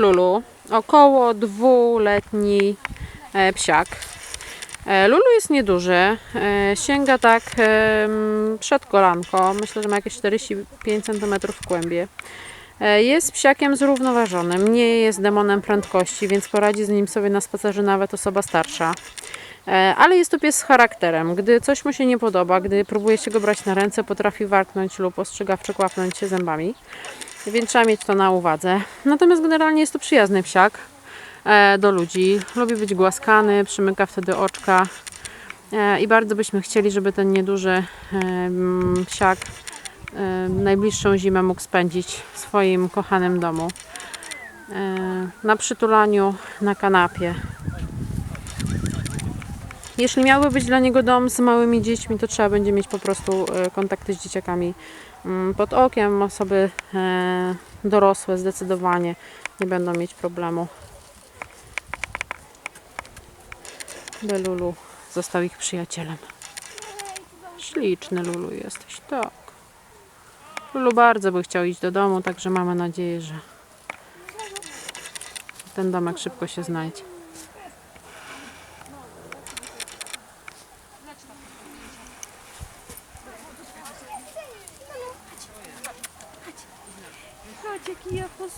Lulu, około dwuletni e, psiak. E, Lulu jest nieduży, e, sięga tak przed kolanką, myślę, że ma jakieś 45 cm w kłębie. E, Jest psiakiem zrównoważonym, nie jest demonem prędkości, więc poradzi z nim sobie na spacerze nawet osoba starsza. Ale jest to pies z charakterem. Gdy coś mu się nie podoba, gdy próbuje się go brać na ręce, potrafi warknąć lub ostrzegawczo kłapnąć się zębami. Więc trzeba mieć to na uwadze. Natomiast generalnie jest to przyjazny psiak e, do ludzi. Lubi być głaskany, przymyka wtedy oczka. E, I bardzo byśmy chcieli, żeby ten nieduży e, mm, psiak najbliższą zimę mógł spędzić w swoim kochanym domu. Na przytulaniu, na kanapie. Jeśli miałby być dla niego dom z małymi dziećmi, to trzeba będzie mieć po prostu e, kontakty z dzieciakami mm, pod okiem. Osoby e, dorosłe zdecydowanie nie będą mieć problemu. Lulu został ich przyjacielem. Śliczny Lulu jesteś, tak. Lulu bardzo by chciał iść do domu, także mamy nadzieję, że ten domek szybko się znajdzie. Sadece ki yapız.